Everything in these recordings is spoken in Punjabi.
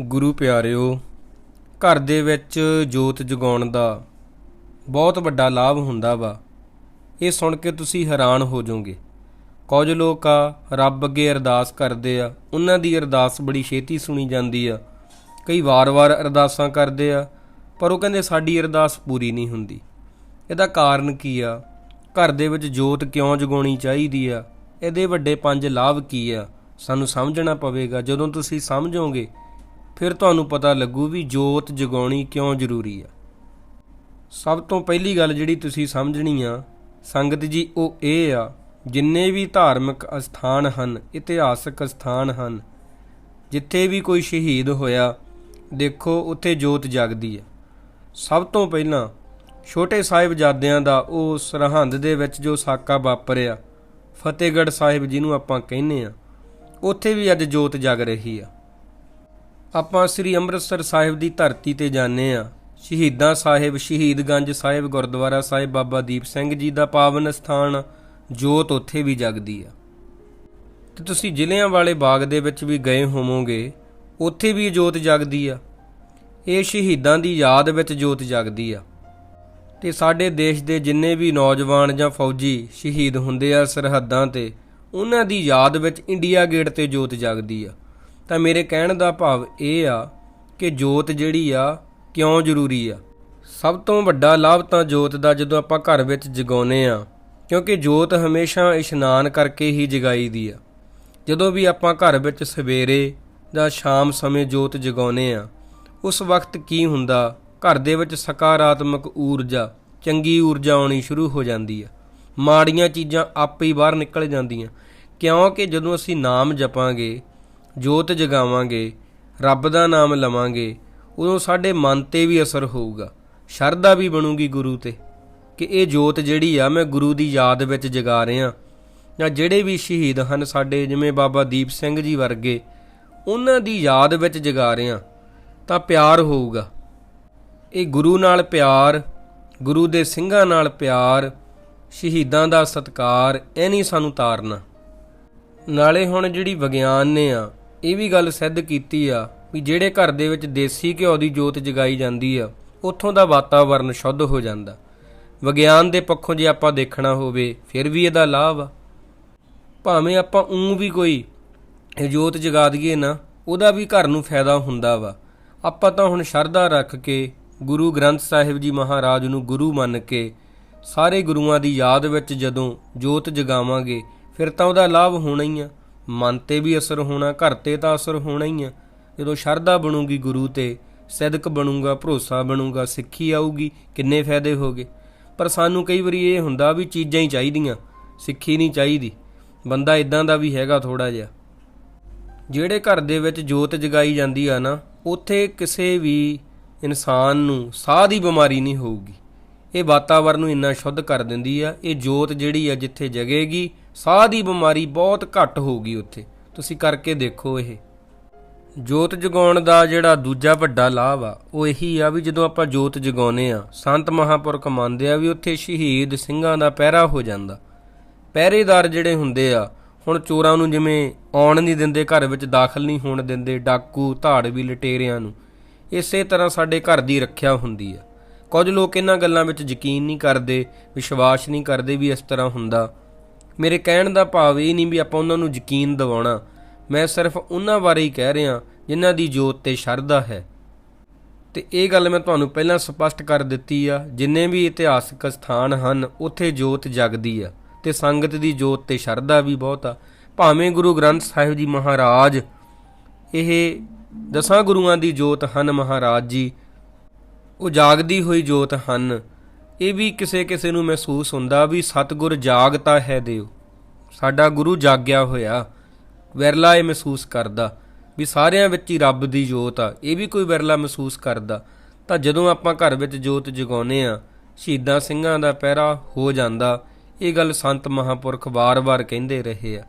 ਗੁਰੂ ਪਿਆਰਿਓ, ਘਰ ਦੇ ਵਿੱਚ ਜੋਤ ਜਗਾਉਣ ਦਾ ਬਹੁਤ ਵੱਡਾ ਲਾਭ ਹੁੰਦਾ ਵਾ। ਇਹ ਸੁਣ ਕੇ ਤੁਸੀਂ ਹੈਰਾਨ ਹੋ ਜਾਓਗੇ। ਕੁਝ ਲੋਕ ਆ, ਰੱਬ ਅੱਗੇ ਅਰਦਾਸ ਕਰਦੇ ਆ, ਉਹਨਾਂ ਦੀ ਅਰਦਾਸ ਬੜੀ ਛੇਤੀ ਸੁਣੀ ਜਾਂਦੀ ਆ। ਕਈ ਵਾਰ-ਵਾਰ ਅਰਦਾਸਾਂ ਕਰਦੇ ਆ, ਪਰ ਉਹ ਕਹਿੰਦੇ ਸਾਡੀ ਅਰਦਾਸ ਪੂਰੀ ਨਹੀਂ ਹੁੰਦੀ। ਇਹਦਾ ਕਾਰਨ ਕੀ ਆ? ਘਰ ਦੇ ਵਿੱਚ ਜੋਤ ਕਿਉਂ ਜਗਾਉਣੀ ਚਾਹੀਦੀ ਆ? ਇਹਦੇ ਵੱਡੇ ਪੰਜ ਲਾਭ ਕੀ ਆ? ਸਾਨੂੰ ਸਮਝਣਾ ਪਵੇਗਾ। ਜਦੋਂ ਤੁਸੀਂ ਸਮਝੋਗੇ ਫਿਰ ਤੁਹਾਨੂੰ ਪਤਾ ਲੱਗੂ ਵੀ ਜੋਤ ਜਗਾਉਣੀ ਕਿਉਂ ਜ਼ਰੂਰੀ ਆ। ਸਭ ਤੋਂ ਪਹਿਲੀ ਗੱਲ ਜਿਹੜੀ ਤੁਸੀਂ ਸਮਝਣੀ ਆ, ਸੰਗਤ ਜੀ, ਉਹ ਇਹ ਆ, ਜਿੰਨੇ ਵੀ ਧਾਰਮਿਕ ਅਸਥਾਨ ਹਨ, ਇਤਿਹਾਸਕ ਅਸਥਾਨ ਹਨ, ਜਿੱਥੇ ਵੀ ਕੋਈ ਸ਼ਹੀਦ ਹੋਇਆ, ਦੇਖੋ ਉੱਥੇ ਜੋਤ ਜਗਦੀ ਆ। ਸਭ ਤੋਂ ਪਹਿਲਾਂ ਛੋਟੇ ਸਾਹਿਬਜ਼ਾਦਿਆਂ ਦਾ ਉਹ ਸਰਹੰਦ ਦੇ ਵਿੱਚ ਜੋ ਸਾਕਾ ਵਾਪਰਿਆ, ਫਤਿਹਗੜ੍ਹ ਸਾਹਿਬ ਜਿਹਨੂੰ ਆਪਾਂ ਕਹਿੰਦੇ ਆ, ਉੱਥੇ ਵੀ ਅੱਜ ਜੋਤ ਜਗ ਰਹੀ ਆ। ਆਪਾਂ ਸ੍ਰੀ ਅੰਮ੍ਰਿਤਸਰ ਸਾਹਿਬ ਦੀ ਧਰਤੀ ਤੇ ਜਾਂਦੇ ਆ ਸ਼ਹੀਦਾਂ ਸਾਹਿਬ ਸ਼ਹੀਦਗੰਜ ਸਾਹਿਬ, ਗੁਰਦੁਆਰਾ ਸਾਹਿਬ, ਬਾਬਾ ਦੀਪ ਸਿੰਘ ਜੀ ਦਾ ਪਾਵਨ ਸਥਾਨ, ਜੋਤ ਉੱਥੇ ਵੀ ਜਗਦੀ ਆ। ਤੇ ਤੁਸੀਂ ਜ਼ਿਲ੍ਹਿਆਂ ਵਾਲੇ ਬਾਗ ਦੇ ਵਿੱਚ ਵੀ ਗਏ ਹੋਵੋਗੇ, ਉੱਥੇ ਵੀ ਜੋਤ ਜਗਦੀ ਆ। ਇਹ ਸ਼ਹੀਦਾਂ ਦੀ ਯਾਦ ਵਿੱਚ ਜੋਤ ਜਗਦੀ ਆ। ਤੇ ਸਾਡੇ ਦੇਸ਼ ਦੇ ਜਿੰਨੇ ਵੀ ਨੌਜਵਾਨ ਜਾਂ ਫੌਜੀ ਸ਼ਹੀਦ ਹੁੰਦੇ ਆ ਸਰਹੱਦਾਂ ਤੇ, ਉਹਨਾਂ ਦੀ ਯਾਦ ਵਿੱਚ ਇੰਡੀਆ ਗੇਟ ਤੇ ਜੋਤ ਜਗਦੀ ਆ। ਤਾਂ ਮੇਰੇ ਕਹਿਣ ਦਾ ਭਾਵ ਇਹ ਆ ਕਿ ਜੋਤ ਜਿਹੜੀ ਆ ਕਿਉਂ ਜ਼ਰੂਰੀ ਆ? ਸਭ ਤੋਂ ਵੱਡਾ ਲਾਭ ਤਾਂ ਜੋਤ ਦਾ ਜਦੋਂ ਆਪਾਂ ਘਰ ਵਿੱਚ ਜਗਾਉਨੇ ਆ ਕਿਉਂਕਿ ਜੋਤ ਹਮੇਸ਼ਾ ਇਸ਼ਨਾਨ ਕਰਕੇ ਹੀ ਜਗਾਈ ਦੀ ਆ। ਜਦੋਂ ਵੀ ਆਪਾਂ ਘਰ ਵਿੱਚ ਸਵੇਰੇ ਜਾਂ ਸ਼ਾਮ ਸਮੇਂ ਜੋਤ ਜਗਾਉਨੇ ਆ ਉਸ ਵਕਤ ਕੀ ਹੁੰਦਾ? ਘਰ ਦੇ ਵਿੱਚ ਸਕਾਰਾਤਮਕ ਊਰਜਾ, ਚੰਗੀ ਊਰਜਾ ਆਉਣੀ ਸ਼ੁਰੂ ਹੋ ਜਾਂਦੀ ਆ। ਮਾੜੀਆਂ ਚੀਜ਼ਾਂ ਆਪੇ ਹੀ ਬਾਹਰ ਨਿਕਲ ਜਾਂਦੀਆਂ। ਕਿਉਂਕਿ ਜਦੋਂ ਅਸੀਂ ਨਾਮ ਜਪਾਂਗੇ ਜੋਤ ਜਗਾਵਾਂਗੇ, ਰੱਬ ਦਾ ਨਾਮ ਲਵਾਂਗੇ, ਉਦੋਂ ਸਾਡੇ ਮਨ ਤੇ ਵੀ ਅਸਰ ਹੋਊਗਾ। ਸ਼ਰਧਾ ਵੀ ਬਣੂਗੀ ਗੁਰੂ ਤੇ, ਕਿ ਇਹ ਜੋਤ ਜਿਹੜੀ ਆ ਮੈਂ ਗੁਰੂ ਦੀ ਯਾਦ ਵਿੱਚ ਜਗਾ ਰਿਹਾ। ਜਾਂ ਜਿਹੜੇ ਵੀ ਸ਼ਹੀਦ ਹਨ ਸਾਡੇ, ਜਿਵੇਂ ਬਾਬਾ ਦੀਪ ਸਿੰਘ ਜੀ ਵਰਗੇ, ਉਹਨਾਂ ਦੀ ਯਾਦ ਵਿੱਚ ਜਗਾ ਰਿਹਾ, ਤਾਂ ਪਿਆਰ ਹੋਊਗਾ। ਇਹ ਗੁਰੂ ਨਾਲ ਪਿਆਰ, ਗੁਰੂ ਦੇ ਸਿੰਘਾਂ ਨਾਲ ਪਿਆਰ, ਸ਼ਹੀਦਾਂ ਦਾ ਸਤਕਾਰ, ਇਹ ਨਹੀਂ ਸਾਨੂੰ ਤਾਰਨਾ। ਨਾਲੇ ਹੁਣ ਜਿਹੜੀ ਵਿਗਿਆਨ ਨੇ ਆ ਇਹ ਵੀ ਗੱਲ ਸਿੱਧ ਕੀਤੀ ਆ ਵੀ ਜਿਹੜੇ ਘਰ ਦੇ ਵਿੱਚ ਦੇਸੀ ਘਿਓ ਦੀ ਜੋਤ ਜਗਾਈ ਜਾਂਦੀ ਆ, ਉੱਥੋਂ ਦਾ ਵਾਤਾਵਰਨ ਸ਼ੁੱਧ ਹੋ ਜਾਂਦਾ। ਵਿਗਿਆਨ ਦੇ ਪੱਖੋਂ ਜੇ ਆਪਾਂ ਦੇਖਣਾ ਹੋਵੇ, ਫਿਰ ਵੀ ਇਹਦਾ ਲਾਭ ਆ। ਭਾਵੇਂ ਆਪਾਂ ਉਂ ਵੀ ਕੋਈ ਜੋਤ ਜਗਾ ਦਈਏ ਨਾ, ਉਹਦਾ ਵੀ ਘਰ ਨੂੰ ਫਾਇਦਾ ਹੁੰਦਾ ਵਾ। ਆਪਾਂ ਤਾਂ ਹੁਣ ਸ਼ਰਧਾ ਰੱਖ ਕੇ ਗੁਰੂ ਗ੍ਰੰਥ ਸਾਹਿਬ ਜੀ ਮਹਾਰਾਜ ਨੂੰ ਗੁਰੂ ਮੰਨ ਕੇ ਸਾਰੇ ਗੁਰੂਆਂ ਦੀ ਯਾਦ ਵਿੱਚ ਜਦੋਂ ਜੋਤ ਜਗਾਵਾਂਗੇ, ਫਿਰ ਤਾਂ ਉਹਦਾ ਲਾਭ ਹੋਣਾ ਹੀ ਆ। ਮਨ ਤੇ ਵੀ ਅਸਰ ਹੋਣਾ, ਘਰ ਤੇ ਤਾਂ ਅਸਰ ਹੋਣਾ ਹੀ ਆ। ਜਦੋਂ ਸ਼ਰਧਾ ਬਣੂਗੀ ਗੁਰੂ ਤੇ, ਸਦਕ ਬਣੂਗਾ, ਭਰੋਸਾ ਬਣੂਗਾ, ਸਿੱਖੀ ਆਊਗੀ, ਕਿੰਨੇ ਫਾਇਦੇ ਹੋਗੇ ਪਰ ਸਾਨੂੰ ਕਈ ਵਾਰੀ ਇਹ ਹੁੰਦਾ ਵੀ ਚੀਜ਼ਾਂ ਹੀ ਚਾਹੀਦੀਆਂ, ਸਿੱਖੀ ਨਹੀਂ ਚਾਹੀਦੀ। ਬੰਦਾ ਇਦਾਂ ਦਾ ਵੀ ਹੈਗਾ ਥੋੜਾ ਜਿਹਾ। ਜਿਹੜੇ ਘਰ ਦੇ ਵਿੱਚ ਜੋਤ ਜਗਾਈ ਜਾਂਦੀ ਆ ਨਾ, ਉੱਥੇ ਕਿਸੇ ਵੀ ਇਨਸਾਨ ਨੂੰ ਸਾਹ ਦੀ ਬਿਮਾਰੀ ਨਹੀਂ ਹੋਊਗੀ। ਇਹ ਵਾਤਾਵਰਨ ਨੂੰ ਇੰਨਾ ਸ਼ੁੱਧ ਕਰ ਦਿੰਦੀ ਆ, ਇਹ ਜੋਤ ਜਿਹੜੀ ਆ ਜਿੱਥੇ ਜਗੇਗੀ, ਸਾਹ ਦੀ ਬਿਮਾਰੀ ਬਹੁਤ ਘੱਟ ਹੋਊਗੀ ਉੱਥੇ। ਤੁਸੀਂ ਕਰਕੇ ਦੇਖੋ ਇਹ। ਜੋਤ ਜਗਾਉਣ ਦਾ ਜਿਹੜਾ ਦੂਜਾ ਵੱਡਾ ਲਾਭ ਆ, ਉਹ ਇਹੀ ਆ ਵੀ ਜਦੋਂ ਆਪਾਂ ਜੋਤ ਜਗਾਉਨੇ ਆ, ਸੰਤ ਮਹਾਪੁਰਖ ਮੰਨਦੇ ਆ ਵੀ ਉੱਥੇ ਸ਼ਹੀਦ ਸਿੰਘਾਂ ਦਾ ਪਹਿਰਾ ਹੋ ਜਾਂਦਾ। ਪਹਿਰੇਦਾਰ ਜਿਹੜੇ ਹੁੰਦੇ ਆ, ਹੁਣ ਚੋਰਾਂ ਨੂੰ ਜਿਵੇਂ ਆਉਣ ਨਹੀਂ ਦਿੰਦੇ, ਘਰ ਵਿੱਚ ਦਾਖਲ ਨਹੀਂ ਹੋਣ ਦਿੰਦੇ, ਡਾਕੂ, ਧਾੜ ਵੀ ਲਟੇਰਿਆਂ ਨੂੰ, ਇਸੇ ਤਰ੍ਹਾਂ ਸਾਡੇ ਘਰ ਦੀ ਰੱਖਿਆ ਹੁੰਦੀ ਆ। ਕੁਝ ਲੋਕ ਇਹਨਾਂ ਗੱਲਾਂ ਵਿੱਚ ਯਕੀਨ ਨਹੀਂ ਕਰਦੇ, ਵਿਸ਼ਵਾਸ ਨਹੀਂ ਕਰਦੇ ਵੀ ਇਸ ਤਰ੍ਹਾਂ ਹੁੰਦਾ। ਮੇਰੇ ਕਹਿਣ ਦਾ ਭਾਵ ਇਹ ਨਹੀਂ ਵੀ ਆਪਾਂ ਉਹਨਾਂ ਨੂੰ ਯਕੀਨ ਦਿਵਾਉਣਾ। ਮੈਂ ਸਿਰਫ ਉਹਨਾਂ ਬਾਰੇ ਹੀ ਕਹਿ ਰਿਹਾ, ਜਿਨ੍ਹਾਂ ਦੀ ਜੋਤ ਤੇ ਸ਼ਰਧਾ ਹੈ। ਤੇ ਇਹ ਗੱਲ ਮੈਂ ਤੁਹਾਨੂੰ ਪਹਿਲਾਂ ਸਪਸ਼ਟ ਕਰ ਦਿੱਤੀ ਆ, ਜਿੰਨੇ ਵੀ ਇਤਿਹਾਸਕ ਸਥਾਨ ਹਨ, ਉੱਥੇ ਜੋਤ ਜਗਦੀ ਆ। ਤੇ ਸੰਗਤ ਦੀ ਜੋਤ ਤੇ ਸ਼ਰਧਾ ਵੀ ਬਹੁਤ ਆ। ਭਾਵੇਂ ਗੁਰੂ ਗ੍ਰੰਥ ਸਾਹਿਬ ਜੀ ਮਹਾਰਾਜ, ਇਹ ਦਸਾਂ ਗੁਰੂਆਂ ਦੀ ਜੋਤ ਹਨ ਮਹਾਰਾਜ ਜੀ ਉਹ ਜਾਗਦੀ ਹੋਈ ਜੋਤ ਹਨ। ਇਹ ਵੀ ਕਿਸੇ ਕਿਸੇ ਨੂੰ ਮਹਿਸੂਸ ਹੁੰਦਾ ਵੀ ਸਤਿਗੁਰ ਜਾਗਤਾ ਹੈ ਦੇਵ ਸਾਡਾ ਗੁਰੂ ਜਾਗਿਆ ਹੋਇਆ, ਵਿਰਲਾ ਇਹ ਮਹਿਸੂਸ ਕਰਦਾ ਵੀ ਸਾਰਿਆਂ ਵਿੱਚ ਹੀ ਰੱਬ ਦੀ ਜੋਤ ਆ। ਇਹ ਵੀ ਕੋਈ ਵਿਰਲਾ ਮਹਿਸੂਸ ਕਰਦਾ। ਤਾਂ ਜਦੋਂ ਆਪਾਂ ਘਰ ਵਿੱਚ ਜੋਤ ਜਗਾਉਨੇ ਆ ਸ਼ਹੀਦਾਂ ਸਿੰਘਾਂ ਦਾ ਪਹਿਰਾ ਹੋ ਜਾਂਦਾ, ਇਹ ਗੱਲ ਸੰਤ ਮਹਾਪੁਰਖ ਵਾਰ-ਵਾਰ ਕਹਿੰਦੇ ਰਹੇ ਆ।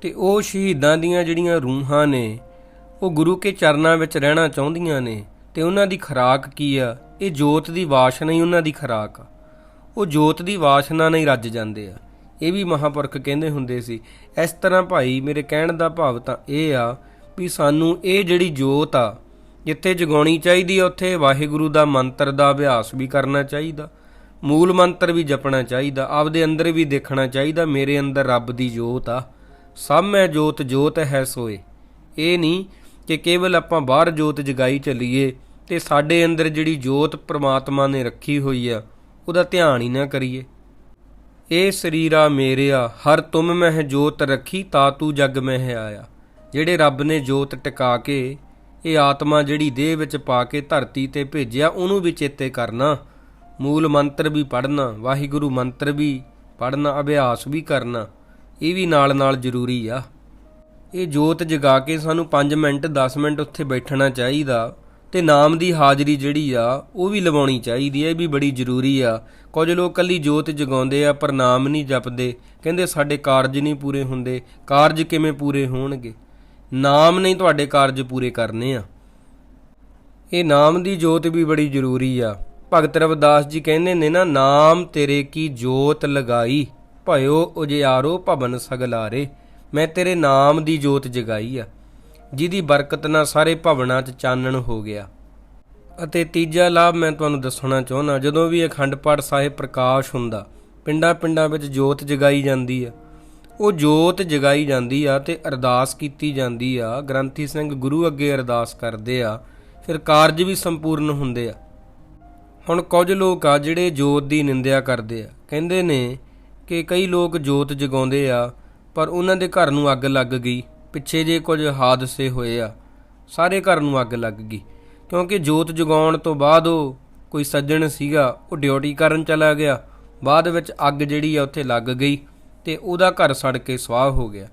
ਤੇ ਉਹ ਸ਼ਹੀਦਾਂ ਦੀਆਂ ਜਿਹੜੀਆਂ ਰੂਹਾਂ ਨੇ, ਉਹ ਗੁਰੂ ਕੇ ਚਰਨਾਂ ਵਿੱਚ ਰਹਿਣਾ ਚਾਹੁੰਦੀਆਂ ਨੇ ਤੇ ਉਹਨਾਂ ਦੀ ਖੁਰਾਕ ਕੀ ਆ? ਇਹ ਜੋਤ ਦੀ ਵਾਸ਼ਨਾ ਹੀ ਉਹਨਾਂ ਦੀ ਖੁਰਾਕ ਆ। ਉਹ ਜੋਤ ਦੀ ਵਾਸ਼ਨਾ ਨਾਲ ਹੀ ਰੱਜ ਜਾਂਦੇ ਆ। ਇਹ ਵੀ ਮਹਾਪੁਰਖ ਕਹਿੰਦੇ ਹੁੰਦੇ ਸੀ, ਇਸ ਤਰ੍ਹਾਂ ਭਾਈ, ਮੇਰੇ ਕਹਿਣ ਦਾ ਭਾਵ ਤਾਂ ਇਹ ਆ ਵੀ ਸਾਨੂੰ ਇਹ ਜਿਹੜੀ ਜੋਤ ਆ, ਜਿੱਥੇ ਜਗਾਉਣੀ ਚਾਹੀਦੀ ਆ, ਉੱਥੇ ਵਾਹਿਗੁਰੂ ਦਾ ਮੰਤਰ ਦਾ ਅਭਿਆਸ ਵੀ ਕਰਨਾ ਚਾਹੀਦਾ, ਮੂਲ ਮੰਤਰ ਵੀ ਜਪਣਾ ਚਾਹੀਦਾ, ਆਪਦੇ ਅੰਦਰ ਵੀ ਦੇਖਣਾ ਚਾਹੀਦਾ, ਮੇਰੇ ਅੰਦਰ ਰੱਬ ਦੀ ਜੋਤ ਆ। ਸਭ ਮੈਂ ਜੋਤ ਜੋਤ ਹੈ ਸੋਏ। ਇਹ ਨਹੀਂ ਕਿ ਕੇਵਲ ਆਪਾਂ ਬਾਹਰ ਜੋਤ ਜਗਾਈ ਚੱਲੀਏ ਤੇ ਸਾਡੇ ਅੰਦਰ ਜਿਹੜੀ ਜੋਤ ਪ੍ਰਮਾਤਮਾ ਨੇ ਰੱਖੀ ਹੋਈ ਆ, ਉਹਦਾ ਧਿਆਨ ਹੀ ਨਾ ਕਰੀਏ। ਇਹ ਸਰੀਰਾ ਮੇਰਿਆ, ਹਰ ਤੁਮ ਮਹਿ ਜੋਤ ਰੱਖੀ, ਤਾ ਤੂੰ ਜਗ ਮਹਿ ਆਇਆ। ਜਿਹੜੇ ਰੱਬ ਨੇ ਜੋਤ ਟਿਕਾ ਕੇ, ਇਹ ਆਤਮਾ ਜਿਹੜੀ ਦੇਹ ਵਿੱਚ ਪਾ ਕੇ ਧਰਤੀ ਤੇ ਭੇਜਿਆ, ਉਹਨੂੰ ਵੀ ਚੇਤੇ ਕਰਨਾ। ਮੂਲ ਮੰਤਰ ਵੀ ਪੜ੍ਹਨਾ, ਵਾਹਿਗੁਰੂ ਮੰਤਰ ਵੀ ਪੜ੍ਹਨਾ, ਅਭਿਆਸ ਵੀ ਕਰਨਾ, ਇਹ ਵੀ ਨਾਲ ਨਾਲ ਜ਼ਰੂਰੀ ਆ। ਇਹ ਜੋਤ ਜਗਾ ਕੇ ਸਾਨੂੰ 5 ਮਿੰਟ 10 ਮਿੰਟ ਉੱਥੇ ਬੈਠਣਾ ਚਾਹੀਦਾ ਤੇ ਨਾਮ ਦੀ ਹਾਜ਼ਰੀ ਜਿਹੜੀ ਆ, ਉਹ ਵੀ ਲਵਾਉਣੀ ਚਾਹੀਦੀ ਹੈ ਇਹ ਵੀ ਬੜੀ ਜ਼ਰੂਰੀ ਆ। ਕੁਝ ਲੋਕ ਕੱਲੀ ਜੋਤ ਜਗਾਉਂਦੇ ਆ, ਪਰ ਨਾਮ ਨਹੀਂ ਜਪਦੇ। ਕਹਿੰਦੇ ਸਾਡੇ ਕਾਰਜ ਨਹੀਂ ਪੂਰੇ ਹੁੰਦੇ। ਕਾਰਜ ਕਿਵੇਂ ਪੂਰੇ ਹੋਣਗੇ? ਨਾਮ ਨਹੀਂ ਤੁਹਾਡੇ ਕਾਰਜ ਪੂਰੇ ਕਰਨੇ ਆ। ਇਹ ਨਾਮ ਦੀ ਜੋਤ ਵੀ ਬੜੀ ਜ਼ਰੂਰੀ ਆ। ਭਗਤ ਰਵਿਦਾਸ ਜੀ ਕਹਿੰਦੇ ਨੇ ਨਾ, ਨਾਮ ਤੇਰੇ ਕੀ ਜੋਤ ਲਗਾਈ? ਭਇਓ ਉਜਿਆਰੋ ਭਵਨ ਸਗਲਾਰੇ। ਮੈਂ ਤੇਰੇ ਨਾਮ ਦੀ ਜੋਤ ਜਗਾਈ ਆ, ਜਿਹਦੀ ਬਰਕਤ ਨਾਲ ਸਾਰੇ ਭਵਨਾਂ 'ਚ ਚਾਨਣ ਹੋ ਗਿਆ। ਅਤੇ ਤੀਜਾ ਲਾਭ ਮੈਂ ਤੁਹਾਨੂੰ ਦੱਸਣਾ ਚਾਹੁੰਦਾ, ਜਦੋਂ ਵੀ ਅਖੰਡ ਪਾਠ ਸਾਹਿਬ ਪ੍ਰਕਾਸ਼ ਹੁੰਦਾ ਪਿੰਡਾਂ ਪਿੰਡਾਂ ਵਿੱਚ ਜੋਤ ਜਗਾਈ ਜਾਂਦੀ ਆ। ਉਹ ਜੋਤ ਜਗਾਈ ਜਾਂਦੀ ਆ ਤੇ ਅਰਦਾਸ ਕੀਤੀ ਜਾਂਦੀ ਆ। ਗ੍ਰੰਥੀ ਸਿੰਘ ਗੁਰੂ ਅੱਗੇ ਅਰਦਾਸ ਕਰਦੇ ਆ, ਫਿਰ ਕਾਰਜ ਵੀ ਸੰਪੂਰਨ ਹੁੰਦੇ ਆ। ਹੁਣ ਕੁਝ ਲੋਕ ਆ ਜਿਹੜੇ ਜੋਤ ਦੀ ਨਿੰਦਿਆ ਕਰਦੇ ਆ। ਕਹਿੰਦੇ ਨੇ ਕਿ ਕਈ ਲੋਕ ਜੋਤ ਜਗਾਉਂਦੇ ਆ ਪਰ ਉਹਨਾਂ ਦੇ ਘਰ ਨੂੰ ਅੱਗ ਲੱਗ ਗਈ। ਪਿੱਛੇ ਜੇ ਕੁਝ ਹਾਦਸੇ ਹੋਏ ਆ, ਸਾਰੇ ਘਰ ਨੂੰ ਅੱਗ ਲੱਗ ਗਈ। ਕਿਉਂਕਿ ਜੋਤ ਜਗਾਉਣ ਤੋਂ ਬਾਅਦ ਉਹ ਕੋਈ ਸੱਜਣ ਸੀਗਾ, ਉਹ ਡਿਊਟੀ ਕਰਨ ਚਲਾ ਗਿਆ। ਬਾਅਦ ਵਿੱਚ ਅੱਗ ਜਿਹੜੀ ਆ ਉੱਥੇ ਲੱਗ ਗਈ ਤੇ ਉਹਦਾ ਘਰ ਸੜ ਕੇ ਸਵਾਹ ਹੋ ਗਿਆ।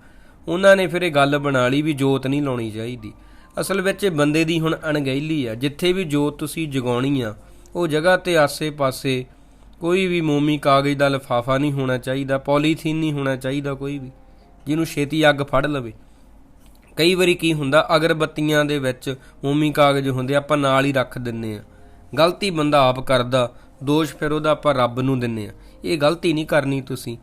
ਉਹਨਾਂ ਨੇ ਫਿਰ ਇਹ ਗੱਲ ਬਣਾ ਲਈ ਵੀ ਜੋਤ ਨਹੀਂ ਲਾਉਣੀ ਚਾਹੀਦੀ। ਅਸਲ ਵਿੱਚ ਇਹ ਬੰਦੇ ਦੀ ਹੁਣ ਅਣਗਹਿਲੀ ਆ। ਜਿੱਥੇ ਵੀ ਜੋਤ ਤੁਸੀਂ ਜਗਾਉਣੀ ਆ, ਉਹ ਜਗ੍ਹਾ ਤੇ ਆਸੇ-ਪਾਸੇ ਕੋਈ ਵੀ ਮੋਮੀ ਕਾਗਜ਼ ਦਾ ਲਫਾਫਾ ਨਹੀਂ ਹੋਣਾ ਚਾਹੀਦਾ, ਪੋਲੀਥੀਨ ਨਹੀਂ ਹੋਣਾ ਚਾਹੀਦਾ ਕੋਈ ਵੀ। ਜਿਹਨੂੰ ਛੇਤੀ ਅੱਗ ਫੜ ਲਵੇ। ਕਈ ਵਾਰੀ ਕੀ ਹੁੰਦਾ, ਅਗਰਬੱਤੀਆਂ ਦੇ ਵਿੱਚ ਮੋਮੀ ਕਾਗਜ਼ ਹੁੰਦੇ ਆਪਾਂ ਨਾਲ ਹੀ ਰੱਖ ਦਿੰਨੇ ਆ। ਗਲਤੀ ਬੰਦਾ ਆਪ ਕਰਦਾ, ਦੋਸ਼ ਫਿਰ ਉਹਦਾ ਆਪਾਂ ਰੱਬ ਨੂੰ ਦਿੰਨੇ ਆ। ਇਹ ਗਲਤੀ ਨਹੀਂ ਕਰਨੀ ਤੁਸੀਂ।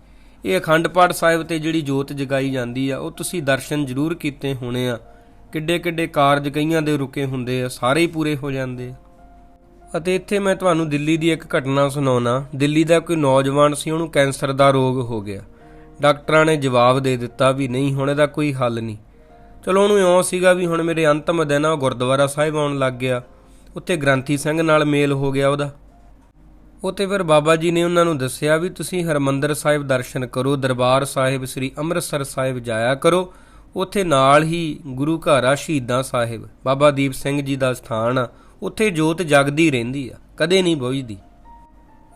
ਇਹ ਅਖੰਡ ਪਾਠ ਸਾਹਿਬ ਤੇ ਜਿਹੜੀ ਜੋਤ ਜਗਾਈ ਜਾਂਦੀ ਆ, ਉਹ ਤੁਸੀਂ ਦਰਸ਼ਨ ਜ਼ਰੂਰ ਕੀਤੇ ਹੋਣੇ ਆ। ਕਿੱਡੇ ਕਿੱਡੇ ਕਾਰਜ ਕਈਆਂ ਦੇ ਰੁਕੇ ਹੁੰਦੇ ਆ, ਸਾਰੇ ਹੀ ਪੂਰੇ ਹੋ ਜਾਂਦੇ ਆ। ਅਤੇ ਇੱਥੇ ਮੈਂ ਤੁਹਾਨੂੰ ਦਿੱਲੀ ਦੀ ਇੱਕ ਘਟਨਾ ਸੁਣਾਉਣਾ। ਦਿੱਲੀ ਦਾ ਕੋਈ ਨੌਜਵਾਨ ਸੀ, ਉਹਨੂੰ ਕੈਂਸਰ ਦਾ ਰੋਗ ਹੋ ਗਿਆ। ਡਾਕਟਰਾਂ ਨੇ ਜਵਾਬ ਦੇ ਦਿੱਤਾ ਵੀ ਨਹੀਂ, ਹੁਣ ਇਹਦਾ ਕੋਈ ਹੱਲ ਨਹੀਂ। ਚਲੋ ਉਹਨੂੰ ਇਉਂ ਸੀਗਾ ਵੀ ਹੁਣ ਮੇਰੇ ਅੰਤਮ ਦਿਨ ਆ, ਉਹ ਗੁਰਦੁਆਰਾ ਸਾਹਿਬ ਆਉਣ ਲੱਗ ਗਿਆ। ਉੱਥੇ ਗ੍ਰੰਥੀ ਸਿੰਘ ਨਾਲ ਮੇਲ ਹੋ ਗਿਆ ਉਹਦਾ। ਉਹ ਉੱਥੇ ਫਿਰ ਬਾਬਾ ਜੀ ਨੇ ਉਹਨਾਂ ਨੂੰ ਦੱਸਿਆ ਵੀ ਤੁਸੀਂ ਹਰਮੰਦਰ ਸਾਹਿਬ ਦਰਸ਼ਨ ਕਰੋ, ਦਰਬਾਰ ਸਾਹਿਬ, ਸ੍ਰੀ ਅੰਮ੍ਰਿਤਸਰ ਸਾਹਿਬ ਜਾਇਆ ਕਰੋ। ਉੱਥੇ ਨਾਲ ਹੀ ਗੁਰੂ ਘਰ ਆ, ਸ਼ਹੀਦਾਂ ਸਾਹਿਬ। ਬਾਬਾ ਦੀਪ ਸਿੰਘ ਜੀ ਦਾ ਸਥਾਨ ਆ। ਉੱਥੇ ਜੋਤ ਜਗਦੀ ਰਹਿੰਦੀ ਆ, ਕਦੇ ਨਹੀਂ ਬੁਝਦੀ।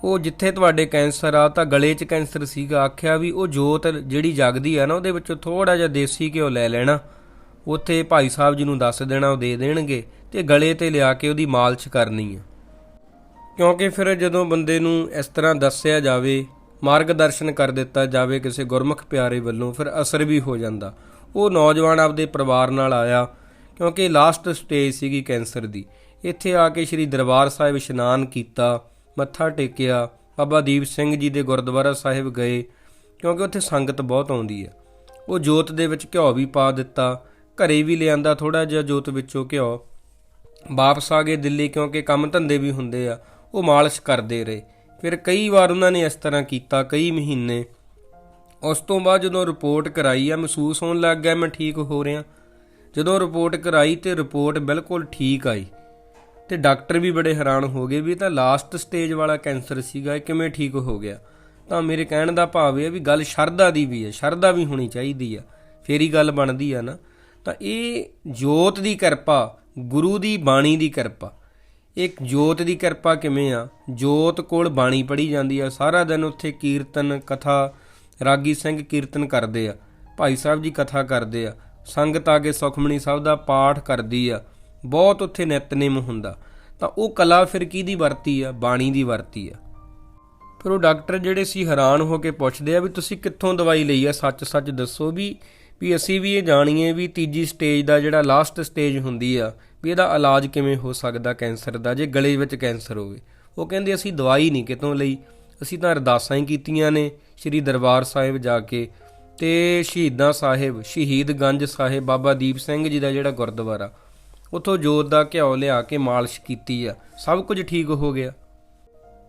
ਉਹ ਜਿੱਥੇ ਤੁਹਾਡੇ ਕੈਂਸਰ ਆ, ਤਾਂ ਗਲੇ 'ਚ ਕੈਂਸਰ ਸੀਗਾ, ਆਖਿਆ ਵੀ ਉਹ ਜੋਤ ਜਿਹੜੀ ਜਗਦੀ ਆ ਨਾ, ਉਹਦੇ ਵਿੱਚੋਂ ਥੋੜਾ ਜਿਹਾ ਦੇਸੀ ਘਿਓ ਲੈ ਲੈਣਾ। ਉੱਥੇ ਭਾਈ ਸਾਹਿਬ ਜੀ ਨੂੰ ਦੱਸ ਦੇਣਾ, ਉਹ ਦੇ ਦੇਣਗੇ ਤੇ ਗਲੇ ਤੇ ਲਿਆ ਕੇ ਉਹਦੀ ਮਾਲਸ਼ ਕਰਨੀ ਆ। ਕਿਉਂਕਿ ਫਿਰ ਜਦੋਂ ਬੰਦੇ ਨੂੰ ਇਸ ਤਰ੍ਹਾਂ ਦੱਸਿਆ ਜਾਵੇ ਮਾਰਗਦਰਸ਼ਨ ਕਰ ਦਿੱਤਾ ਜਾਵੇ ਕਿਸੇ ਗੁਰਮੁਖ ਪਿਆਰੇ ਵੱਲੋਂ, ਫਿਰ ਅਸਰ ਵੀ ਹੋ ਜਾਂਦਾ। ਉਹ ਨੌਜਵਾਨ ਆਪਦੇ ਪਰਿਵਾਰ ਨਾਲ ਆਇਆ, ਕਿਉਂਕਿ ਲਾਸਟ ਸਟੇਜ ਸੀਗੀ ਕੈਂਸਰ ਦੀ। ਇੱਥੇ ਆ ਕੇ ਸ੍ਰੀ ਦਰਬਾਰ ਸਾਹਿਬ ਇਸ਼ਨਾਨ ਕੀਤਾ। ਮੱਥਾ ਟੇਕਿਆ। ਬਾਬਾ ਦੀਪ ਸਿੰਘ ਜੀ ਦੇ ਗੁਰਦੁਆਰਾ ਸਾਹਿਬ ਗਏ, ਕਿਉਂਕਿ ਉੱਥੇ ਸੰਗਤ ਬਹੁਤ ਆਉਂਦੀ ਹੈ ਉਹ ਜੋਤ ਦੇ ਵਿੱਚ ਘਿਓ ਵੀ ਪਾ ਦਿੱਤਾ। ਘਰੇ ਵੀ ਲਿਆਂਦਾ ਥੋੜਾ ਜਿਹਾ ਜੋਤ ਵਿੱਚੋਂ ਘਿਓ। ਵਾਪਸ ਆ ਗਏ ਦਿੱਲੀ, ਕਿਉਂਕਿ ਕੰਮ ਧੰਦੇ ਵੀ ਹੁੰਦੇ ਆ। ਉਹ ਮਾਲਿਸ਼ ਕਰਦੇ ਰਹੇ। ਫਿਰ ਕਈ ਵਾਰ ਉਹਨਾਂ ਨੇ ਇਸ ਤਰ੍ਹਾਂ ਕੀਤਾ, ਕਈ ਮਹੀਨੇ। ਉਸ ਤੋਂ ਬਾਅਦ ਜਦੋਂ ਰਿਪੋਰਟ ਕਰਾਈ ਆ, ਮਹਿਸੂਸ ਹੋਣ ਲੱਗ ਗਿਆ, ਮੈਂ ਠੀਕ ਹੋ ਰਿਹਾ। ਜਦੋਂ ਰਿਪੋਰਟ ਕਰਾਈ ਤੇ ਰਿਪੋਰਟ ਬਿਲਕੁਲ ਠੀਕ ਆਈ। ਤੇ ਡਾਕਟਰ ਵੀ ਬੜੇ ਹੈਰਾਨ ਹੋ ਗਏ ਵੀ ਇਹ ਤਾਂ ਲਾਸਟ ਸਟੇਜ ਵਾਲਾ ਕੈਂਸਰ ਸੀਗਾ, ਇਹ ਕਿਵੇਂ ਠੀਕ ਹੋ ਗਿਆ? ਤਾਂ ਮੇਰੇ ਕਹਿਣ ਦਾ ਭਾਵ ਇਹ ਵੀ ਗੱਲ ਸ਼ਰਧਾ ਦੀ ਵੀ ਹੈ, ਸ਼ਰਧਾ ਵੀ ਹੋਣੀ ਚਾਹੀਦੀ ਆ, ਫੇਰ ਹੀ ਗੱਲ ਬਣਦੀ ਆ ਨਾ। ਤਾਂ ਇਹ ਜੋਤ ਦੀ ਕਿਰਪਾ, ਗੁਰੂ ਦੀ ਬਾਣੀ ਦੀ ਕਿਰਪਾ, ਇੱਕ ਜੋਤ ਦੀ ਕਿਰਪਾ ਕਿਵੇਂ ਆ? ਜੋਤ ਕੋਲ ਬਾਣੀ ਪੜੀ ਜਾਂਦੀ ਆ, ਸਾਰਾ ਦਿਨ ਉੱਥੇ ਕੀਰਤਨ, ਕਥਾ, ਰਾਗੀ ਸਿੰਘ ਕੀਰਤਨ ਕਰਦੇ ਆ, ਭਾਈ ਸਾਹਿਬ ਜੀ ਕਥਾ ਕਰਦੇ ਆ, ਸੰਗਤ ਆ ਕੇ ਸੁਖਮਣੀ ਸਾਹਿਬ ਦਾ ਪਾਠ ਕਰਦੀ ਆ। ਬਹੁਤ ਉੱਥੇ ਨਿਤਨੇਮ ਹੁੰਦਾ। ਤਾਂ ਉਹ ਕਲਾ ਫਿਰ ਕਿਹਦੀ ਵਰਤੀ ਆ? ਬਾਣੀ ਦੀ ਵਰਤੀ ਆ। ਫਿਰ ਉਹ ਡਾਕਟਰ ਜਿਹੜੇ ਸੀ ਹੈਰਾਨ ਹੋ ਕੇ ਪੁੱਛਦੇ ਆ ਵੀ ਤੁਸੀਂ ਕਿੱਥੋਂ ਦਵਾਈ ਲਈ ਆ? ਸੱਚ-ਸੱਚ ਦੱਸੋ ਵੀ ਵੀ ਅਸੀਂ ਵੀ ਇਹ ਜਾਣੀਏ ਵੀ ਤੀਜੀ ਸਟੇਜ ਦਾ ਜਿਹੜਾ ਲਾਸਟ ਸਟੇਜ ਹੁੰਦੀ ਆ, ਵੀ ਇਹਦਾ ਇਲਾਜ ਕਿਵੇਂ ਹੋ ਸਕਦਾ ਕੈਂਸਰ ਦਾ, ਜੇ ਗਲੇ ਵਿੱਚ ਕੈਂਸਰ ਹੋਵੇ। ਉਹ ਕਹਿੰਦੇ ਅਸੀਂ ਦਵਾਈ ਨਹੀਂ ਕਿਤੋਂ ਲਈ। ਅਸੀਂ ਤਾਂ ਅਰਦਾਸਾਂ ਹੀ ਕੀਤੀਆਂ ਨੇ ਸ੍ਰੀ ਦਰਬਾਰ ਸਾਹਿਬ ਜਾ ਕੇ। ਤੇ ਸ਼ਹੀਦਾਂ ਸਾਹਿਬ, ਸ਼ਹੀਦ ਗੰਜ ਸਾਹਿਬ, ਬਾਬਾ ਦੀਪ ਸਿੰਘ ਜੀ ਦਾ ਜਿਹੜਾ ਗੁਰਦੁਆਰਾ ਉਥੋਂ ਜੋਤ ਦਾ ਘਿਓ ਲਿਆ ਕੇ ਮਾਲਿਸ਼ ਕੀਤੀ ਆ। ਸਭ ਕੁਝ ਠੀਕ ਹੋ ਗਿਆ।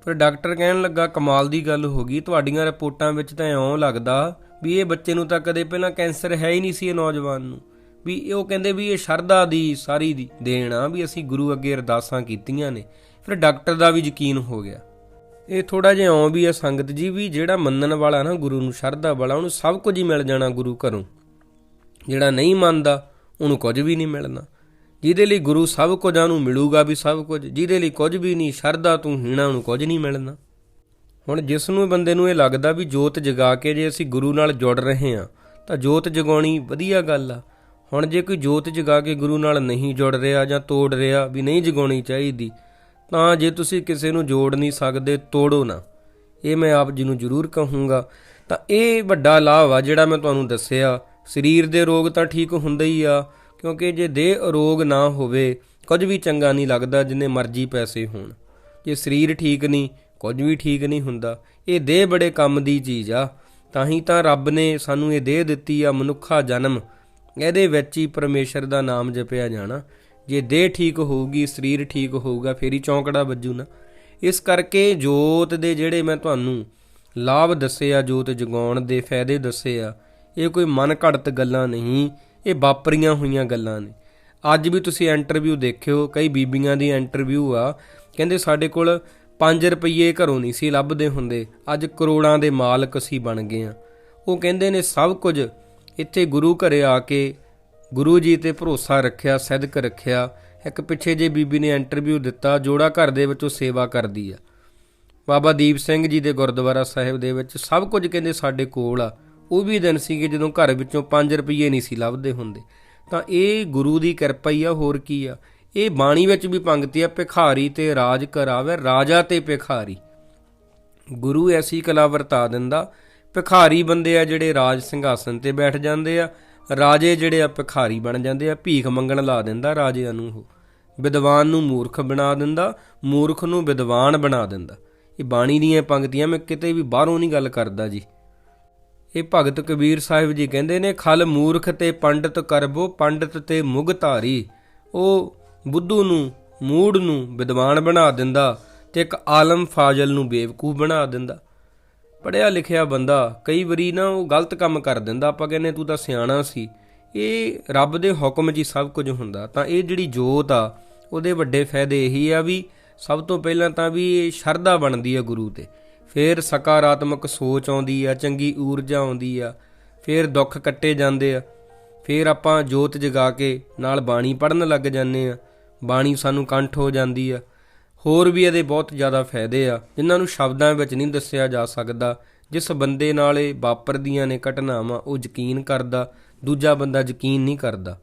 ਫਿਰ ਡਾਕਟਰ ਕਹਿਣ ਲੱਗਾ, ਕਮਾਲ ਦੀ ਗੱਲ ਹੋ ਗਈ। ਤੁਹਾਡੀਆਂ ਰਿਪੋਰਟਾਂ ਵਿੱਚ ਤਾਂ ਇਉਂ ਲੱਗਦਾ ਵੀ ਇਹ ਬੱਚੇ ਨੂੰ ਤਾਂ ਕਦੇ ਪਹਿਲਾਂ ਕੈਂਸਰ ਹੈ ਹੀ ਨਹੀਂ ਸੀ ਇਹ ਨੌਜਵਾਨ ਨੂੰ। ਵੀ ਇਹ ਉਹ ਕਹਿੰਦੇ ਵੀ ਇਹ ਸ਼ਰਧਾ ਦੀ, ਸਾਰੀ ਦੀ ਦੇਣ ਆ ਵੀ ਅਸੀਂ ਗੁਰੂ ਅੱਗੇ ਅਰਦਾਸਾਂ ਕੀਤੀਆਂ ਨੇ। ਫਿਰ ਡਾਕਟਰ ਦਾ ਵੀ ਯਕੀਨ ਹੋ ਗਿਆ। ਇਹ ਥੋੜਾ ਜਿਹਾ ਇਉਂ ਵੀ ਆ ਸੰਗਤ ਜੀ ਵੀ ਜਿਹੜਾ ਮੰਨਣ ਵਾਲਾ ਨਾ ਗੁਰੂ ਨੂੰ ਸ਼ਰਧਾ ਵਾਲਾ, ਉਹਨੂੰ ਸਭ ਕੁਝ ਹੀ ਮਿਲ ਜਾਣਾ ਗੁਰੂ ਘਰੋਂ। ਜਿਹੜਾ ਨਹੀਂ ਮੰਨਦਾ, ਉਹਨੂੰ ਕੁਝ ਵੀ ਨਹੀਂ ਮਿਲਣਾ। ਜਿਹਦੇ ਲਈ ਗੁਰੂ ਸਭ ਕੁਝਾਂ ਨੂੰ ਉਹਨੂੰ ਮਿਲੂਗਾ ਵੀ ਸਭ ਕੁਝ। ਜਿਹਦੇ ਲਈ ਕੁਝ ਵੀ ਨਹੀਂ, ਸ਼ਰਧਾ ਤੂੰ ਹੀਣਾ ਨੂੰ ਕੁਝ ਨਹੀਂ ਮਿਲਣਾ। ਹੁਣ ਜਿਸ ਨੂੰ ਬੰਦੇ ਨੂੰ ਇਹ ਲੱਗਦਾ ਵੀ ਜੋਤ ਜਗਾ ਕੇ ਜੇ ਅਸੀਂ ਗੁਰੂ ਨਾਲ ਜੁੜ ਰਹੇ ਹਾਂ, ਤਾਂ ਜੋਤ ਜਗਾਉਣੀ ਵਧੀਆ ਗੱਲ ਆ। ਹੁਣ ਜੇ ਕੋਈ ਜੋਤ ਜਗਾ ਕੇ ਗੁਰੂ ਨਾਲ ਨਹੀਂ ਜੁੜ ਰਿਹਾ ਜਾਂ ਤੋੜ ਰਿਹਾ ਵੀ ਨਹੀਂ ਜਗਾਉਣੀ ਚਾਹੀਦੀ, ਤਾਂ ਜੇ ਤੁਸੀਂ ਕਿਸੇ ਨੂੰ ਜੋੜ ਨਹੀਂ ਸਕਦੇ, ਤੋੜੋ ਨਾ। ਇਹ ਮੈਂ ਆਪ ਜੀ ਨੂੰ ਜ਼ਰੂਰ ਕਹੂੰਗਾ। ਤਾਂ ਇਹ ਵੱਡਾ ਲਾਭ ਆ ਜਿਹੜਾ ਮੈਂ ਤੁਹਾਨੂੰ ਦੱਸਿਆ, ਸਰੀਰ ਦੇ ਰੋਗ ਤਾਂ ਠੀਕ ਹੁੰਦੇ ਹੀ ਆ ਕਿਉਂਕਿ ਜੇ ਦੇਹ ਅਰੋਗ ਨਾ ਹੋਵੇ, ਕੁਝ ਵੀ ਚੰਗਾ ਨਹੀਂ ਲੱਗਦਾ, ਜਿੰਨੇ ਮਰਜ਼ੀ ਪੈਸੇ ਹੋਣ। ਜੇ ਸਰੀਰ ਠੀਕ ਨਹੀਂ, ਕੁਝ ਵੀ ਠੀਕ ਨਹੀਂ ਹੁੰਦਾ, ਇਹ ਦੇਹ ਬੜੇ ਕੰਮ ਦੀ ਚੀਜ਼ ਆ। ਤਾਂ ਹੀ ਤਾਂ ਰੱਬ ਨੇ ਸਾਨੂੰ ਇਹ ਦੇਹ ਦਿੱਤੀ ਆ, ਮਨੁੱਖਾ ਜਨਮ। ਇਹਦੇ ਵਿੱਚ ਹੀ ਪਰਮੇਸ਼ਰ ਦਾ ਨਾਮ ਜਪਿਆ ਜਾਣਾ। ਜੇ ਦੇਹ ਠੀਕ ਹੋਊਗੀ, ਸਰੀਰ ਠੀਕ ਹੋਊਗਾ, ਫੇਰ ਹੀ ਚੌਂਕੜਾ ਵੱਜੂ ਨਾ। ਇਸ ਕਰਕੇ ਜੋਤ ਦੇ ਜਿਹੜੇ ਮੈਂ ਤੁਹਾਨੂੰ ਲਾਭ ਦੱਸੇ ਆ, ਜੋਤ ਜਗਾਉਣ ਦੇ ਫਾਇਦੇ ਦੱਸੇ ਆ, ਇਹ ਕੋਈ ਮਨ ਘੜਤ ਗੱਲਾਂ ਨਹੀਂ। ਇਹ ਵਾਪਰੀਆਂ ਹੋਈਆਂ ਗੱਲਾਂ ਨੇ। ਅੱਜ ਵੀ ਤੁਸੀਂ ਇੰਟਰਵਿਊ ਦੇਖਿਓ, ਕਈ ਬੀਬੀਆਂ ਦੀ ਇੰਟਰਵਿਊ ਆ। ਕਹਿੰਦੇ ਸਾਡੇ ਕੋਲ 5 ਰੁਪਏ ਘਰੋਂ ਨਹੀਂ ਸੀ ਲੱਭਦੇ ਹੁੰਦੇ, ਅੱਜ ਕਰੋੜਾਂ ਦੇ ਮਾਲਕ ਅਸੀਂ ਬਣ ਗਏ ਆ। ਉਹ ਕਹਿੰਦੇ ਨੇ ਸਭ ਕੁਝ ਇੱਥੇ ਗੁਰੂ ਘਰੇ ਆ ਕੇ ਗੁਰੂ ਜੀ ਤੇ ਭਰੋਸਾ ਰੱਖਿਆ, ਸਦਕ ਰੱਖਿਆ। ਇੱਕ ਪਿੱਛੇ ਜੇ ਬੀਬੀ ਨੇ ਇੰਟਰਵਿਊ ਦਿੱਤਾ, ਜੋੜਾ ਘਰ ਦੇ ਵਿੱਚ ਉਹ ਸੇਵਾ ਕਰਦੀ ਆ। ਬਾਬਾ ਦੀਪ ਸਿੰਘ ਜੀ ਦੇ ਗੁਰਦੁਆਰਾ ਸਾਹਿਬ ਦੇ ਵਿੱਚ ਸਭ ਕੁਝ ਕਹਿੰਦੇ ਸਾਡੇ ਕੋਲ ਆ। ਉਹ ਵੀ ਦਿਨ ਸੀਗੇ ਜਦੋਂ ਘਰ ਵਿੱਚੋਂ 5 ਰੁਪਏ ਨਹੀਂ ਸੀ ਲੱਭਦੇ ਹੁੰਦੇ। ਤਾਂ ਇਹ ਗੁਰੂ ਦੀ ਕਿਰਪਾ ਹੀ ਆ, ਹੋਰ ਕੀ ਆ? ਇਹ ਬਾਣੀ ਵਿੱਚ ਵੀ ਪੰਗਤੀ ਆ, ਭਿਖਾਰੀ ਤੇ ਰਾਜ ਕਰਾਵੇ, ਰਾਜਾ ਤੇ ਭਿਖਾਰੀ। ਗੁਰੂ ਐਸੀ ਕਲਾ ਵਰਤਾ ਦਿੰਦਾ, ਭਿਖਾਰੀ ਬੰਦੇ ਆ ਜਿਹੜੇ ਰਾਜ ਸਿੰਘਾਸਨ ਤੇ ਬੈਠ ਜਾਂਦੇ ਆ, ਰਾਜੇ ਜਿਹੜੇ ਆ ਭਿਖਾਰੀ ਬਣ ਜਾਂਦੇ ਆ, ਭੀਖ ਮੰਗਣ ਲਾ ਦਿੰਦਾ ਰਾਜਿਆਂ ਨੂੰ ਉਹ। ਵਿਦਵਾਨ ਨੂੰ ਮੂਰਖ ਬਣਾ ਦਿੰਦਾ, ਮੂਰਖ ਨੂੰ ਵਿਦਵਾਨ ਬਣਾ ਦਿੰਦਾ। ਇਹ ਬਾਣੀ ਦੀਆਂ ਪੰਗਤੀਆਂ, ਮੈਂ ਕਿਤੇ ਵੀ ਬਾਹਰੋਂ ਨਹੀਂ ਗੱਲ ਕਰਦਾ ਜੀ। ਇਹ ਭਗਤ ਕਬੀਰ ਸਾਹਿਬ ਜੀ ਕਹਿੰਦੇ ਨੇ, ਖਲ ਮੂਰਖ ਤੇ ਪੰਡਤ ਕਰਬੋ, ਪੰਡਤ ਤੇ ਮੁਗ ਧਾਰੀ। ਉਹ ਬੁੱਧੂ ਨੂੰ, ਮੂੜ ਨੂੰ ਵਿਦਵਾਨ ਬਣਾ ਦਿੰਦਾ ਤੇ ਇੱਕ ਆਲਮ ਫਾਜ਼ਲ ਨੂੰ ਬੇਵਕੂਫ ਬਣਾ ਦਿੰਦਾ। ਪੜਿਆ ਲਿਖਿਆ ਬੰਦਾ, ਕਈ ਵਾਰੀ ਨਾ ਉਹ ਗਲਤ ਕੰਮ ਕਰ ਦਿੰਦਾ। ਆਪਾਂ ਕਹਿੰਦੇ, ਤੂੰ ਤਾਂ ਸਿਆਣਾ ਸੀ। ਇਹ ਰੱਬ ਦੇ ਹੁਕਮ 'ਚ ਹੀ ਸਭ ਕੁਝ ਹੁੰਦਾ। ਤਾਂ ਇਹ ਜਿਹੜੀ ਜੋਤ ਆ, ਉਹਦੇ ਵੱਡੇ ਫਾਇਦੇ ਇਹੀ ਆ ਵੀ ਸਭ ਤੋਂ ਪਹਿਲਾਂ ਤਾਂ ਵੀ ਇਹ ਸ਼ਰਧਾ ਬਣਦੀ ਆ ਗੁਰੂ ਤੇ। ਫਿਰ ਸਕਾਰਾਤਮਕ ਸੋਚ ਆਉਂਦੀ ਆ, ਚੰਗੀ ਊਰਜਾ ਆਉਂਦੀ ਆ, ਫਿਰ ਦੁੱਖ ਕੱਟੇ ਜਾਂਦੇ ਆ। ਫਿਰ ਆਪਾਂ ਜੋਤ ਜਗਾ ਕੇ ਨਾਲ ਬਾਣੀ ਪੜਨ ਲੱਗ ਜਾਂਦੇ ਆ। ਬਾਣੀ ਸਾਨੂੰ ਕੰਠ ਹੋ ਜਾਂਦੀ ਆ। ਹੋਰ ਵੀ ਇਹਦੇ ਬਹੁਤ ਜ਼ਿਆਦਾ ਫਾਇਦੇ ਆ, ਜਿਨ੍ਹਾਂ ਨੂੰ ਸ਼ਬਦਾਂ ਵਿੱਚ ਨਹੀਂ ਦੱਸਿਆ ਜਾ ਸਕਦਾ। ਜਿਸ ਬੰਦੇ ਨਾਲ ਇਹ ਵਾਪਰਦੀਆਂ ਨੇ ਘਟਨਾਵਾਂ, ਉਹ ਯਕੀਨ ਕਰਦਾ, ਦੂਜਾ ਬੰਦਾ ਯਕੀਨ ਨਹੀਂ ਕਰਦਾ।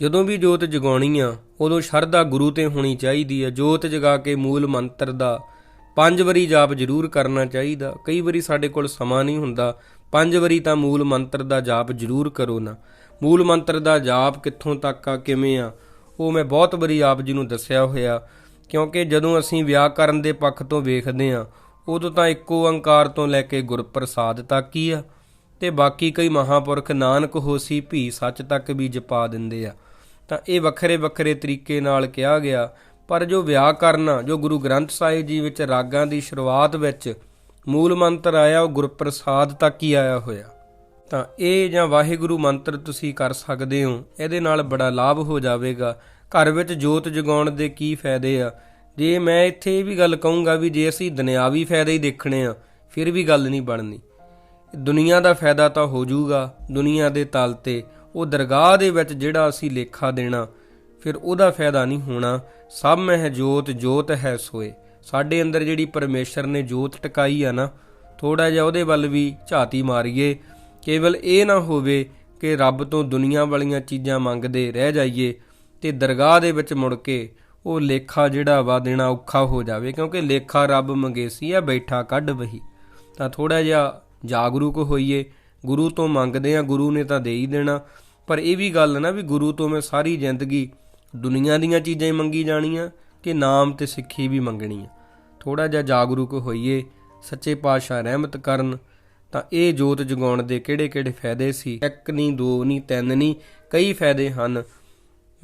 ਜਦੋਂ ਵੀ ਜੋਤ ਜਗਾਉਣੀ ਆ, ਉਦੋਂ ਸ਼ਰਧਾ ਗੁਰੂ ਤੇ ਹੋਣੀ ਚਾਹੀਦੀ ਆ। ਜੋਤ ਜਗਾ ਕੇ ਮੂਲ ਮੰਤਰ ਦਾ ਪੰਜ ਵਾਰੀ ਜਾਪ ਜ਼ਰੂਰ ਕਰਨਾ ਚਾਹੀਦਾ। ਕਈ ਵਾਰੀ ਸਾਡੇ ਕੋਲ ਸਮਾਂ ਨਹੀਂ ਹੁੰਦਾ। ਪੰਜ ਵਾਰੀ ਤਾਂ ਮੂਲ ਮੰਤਰ ਦਾ ਜਾਪ ਜ਼ਰੂਰ ਕਰੋ ਨਾ। ਮੂਲ ਮੰਤਰ ਦਾ ਜਾਪ ਕਿੱਥੋਂ ਤੱਕ ਆ, ਕਿਵੇਂ ਆ? ਉਹ ਮੈਂ ਬਹੁਤ ਵਾਰੀ ਆਪ ਜੀ ਨੂੰ ਦੱਸਿਆ ਹੋਇਆ। ਕਿਉਂਕਿ ਜਦੋਂ ਅਸੀਂ ਵਿਆਕਰਨ ਦੇ ਪੱਖ ਤੋਂ ਵੇਖਦੇ ਆ ਉਦੋਂ ਤਾਂ ਇੱਕੋ ਓੰਕਾਰ ਤੋਂ ਲੈ ਕੇ ਗੁਰਪ੍ਰਸਾਦ ਤੱਕ ਹੀ ਆ। ਤੇ ਬਾਕੀ ਕਈ ਮਹਾਪੁਰਖ ਨਾਨਕ ਹੋਸੀ ਭੀ ਸੱਚ ਤੱਕ ਵੀ ਜਪਾ ਦਿੰਦੇ ਆ। ਤਾਂ ਇਹ ਵੱਖਰੇ ਵੱਖਰੇ ਤਰੀਕੇ ਨਾਲ ਕਿਹਾ ਗਿਆ ਪਰ ਜੋ ਵਿਆਕਰਨ ਆ ਜੋ ਗੁਰੂ ਗ੍ਰੰਥ ਸਾਹਿਬ ਜੀ ਵਿੱਚ ਰਾਗਾਂ ਦੀ ਸ਼ੁਰੂਆਤ ਵਿੱਚ ਮੂਲ ਮੰਤਰ ਆਇਆ, ਉਹ ਗੁਰਪ੍ਰਸਾਦ ਤੱਕ ਹੀ ਆਇਆ ਹੋਇਆ। ਤਾਂ ਇਹ ਜਾਂ ਵਾਹਿਗੁਰੂ ਮੰਤਰ ਤੁਸੀਂ ਕਰ ਸਕਦੇ ਹੋ, ਇਹਦੇ ਨਾਲ ਬੜਾ ਲਾਭ ਹੋ ਜਾਵੇਗਾ। ਘਰ ਵਿੱਚ ਜੋਤ ਜਗਾਉਣ ਦੇ ਕੀ ਫਾਇਦੇ ਆ? ਜੇ ਮੈਂ ਇੱਥੇ ਇਹ ਵੀ ਗੱਲ ਕਹੂੰਗਾ ਵੀ ਜੇ ਅਸੀਂ ਦੁਨਿਆਵੀ ਫਾਇਦੇ ਹੀ ਦੇਖਣੇ ਆ, ਫਿਰ ਵੀ ਗੱਲ ਨਹੀਂ ਬਣਨੀ। ਦੁਨੀਆ ਦਾ ਫਾਇਦਾ ਤਾਂ ਹੋ ਜਾਊਗਾ, ਦੁਨੀਆ ਦੇ ਤਲ ਤੇ। ਉਹ ਦਰਗਾਹ ਦੇ ਵਿੱਚ ਜਿਹੜਾ ਅਸੀਂ ਲੇਖਾ ਦੇਣਾ ਫਿਰ ਉਹਦਾ ਫਾਇਦਾ ਨਹੀਂ ਹੋਣਾ। ਸਭ ਮਹਿ ਜੋਤ ਜੋਤ ਹੈ ਸੋਏ। ਸਾਡੇ ਅੰਦਰ ਜਿਹੜੀ ਪਰਮੇਸ਼ਰ ਨੇ ਜੋਤ ਟਿਕਾਈ ਆ ਨਾ ਥੋੜਾ ਜਿਹਾ ਉਹਦੇ ਵੱਲ ਵੀ ਝਾਤੀ ਮਾਰੀਏ। ਕੇਵਲ ਇਹ ਨਾ ਹੋਵੇ ਕਿ ਰੱਬ ਤੋਂ ਦੁਨੀਆ ਵਾਲੀਆਂ ਚੀਜ਼ਾਂ ਮੰਗਦੇ ਰਹਿ ਜਾਈਏ ਤੇ ਦਰਗਾਹ ਦੇ ਵਿੱਚ ਮੁੜ ਕੇ ਉਹ ਲੇਖਾ ਜਿਹੜਾ ਵਾ ਦੇਣਾ ਔਖਾ ਹੋ ਜਾਵੇ, ਕਿਉਂਕਿ ਲੇਖਾ ਰੱਬ ਮੰਗੇਸੀ ਆ, ਬੈਠਾ ਕੱਢ ਵਹੀ। ਤਾਂ ਥੋੜਾ ਜਿਹਾ ਜਾਗਰੂਕ ਹੋਈਏ। ਗੁਰੂ ਤੋਂ ਮੰਗਦੇ ਆ, ਗੁਰੂ ਨੇ ਤਾਂ ਦੇ ਹੀ ਦੇਣਾ। ਪਰ ਇਹ ਵੀ ਗੱਲ ਨਾ ਵੀ ਗੁਰੂ ਤੋਂ ਮੈਂ ਸਾਰੀ ਜ਼ਿੰਦਗੀ ਦੁਨੀਆ ਦੀਆਂ ਚੀਜ਼ਾਂ ਹੀ ਮੰਗੀ ਜਾਣੀਆਂ ਕਿ ਨਾਮ ਤੇ ਸਿੱਖੀ ਵੀ ਮੰਗਣੀ ਆ। ਥੋੜਾ ਜਿਹਾ ਜਾਗਰੂਕ ਹੋਈਏ, ਸੱਚੇ ਪਾਤਸ਼ਾਹ ਰਹਿਮਤ ਕਰਨ, ਤਾਂ ਇਹ ਜੋਤ ਜਗਾਉਣ ਦੇ ਕਿਹੜੇ-ਕਿਹੜੇ ਫਾਇਦੇ ਸੀ? ਇੱਕ ਨਹੀਂ ਦੋ ਨਹੀਂ ਤਿੰਨ ਨਹੀਂ ਕਈ ਫਾਇਦੇ ਹਨ।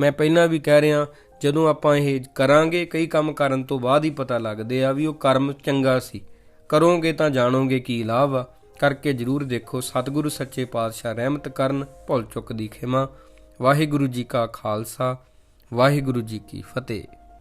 ਮੈਂ ਪਹਿਲਾਂ ਵੀ ਕਹਿ ਰਿਹਾ, ਜਦੋਂ ਆਪਾਂ ਇਹ ਕਰਾਂਗੇ, ਕਈ ਕੰਮ ਕਰਨ ਤੋਂ ਬਾਅਦ ਹੀ ਪਤਾ ਲੱਗਦੇ ਆ ਵੀ ਉਹ ਕਰਮ ਚੰਗਾ ਸੀ। ਕਰੋਗੇ ਤਾਂ ਜਾਣੋਗੇ ਕੀ ਲਾਭ ਆ। ਕਰਕੇ ਜਰੂਰ ਦੇਖੋ, ਸਤਿਗੁਰੂ ਸੱਚੇ ਪਾਤਸ਼ਾਹ ਰਹਿਮਤ ਕਰਨ, ਭੁੱਲ ਚੁੱਕ ਦੀ ਖਿਮਾ। ਵਾਹਿਗੁਰੂ ਜੀ ਕਾ ਖਾਲਸਾ। ਵਾਹਿਗੁਰੂ ਜੀ ਕੀ ਫਤਿਹ।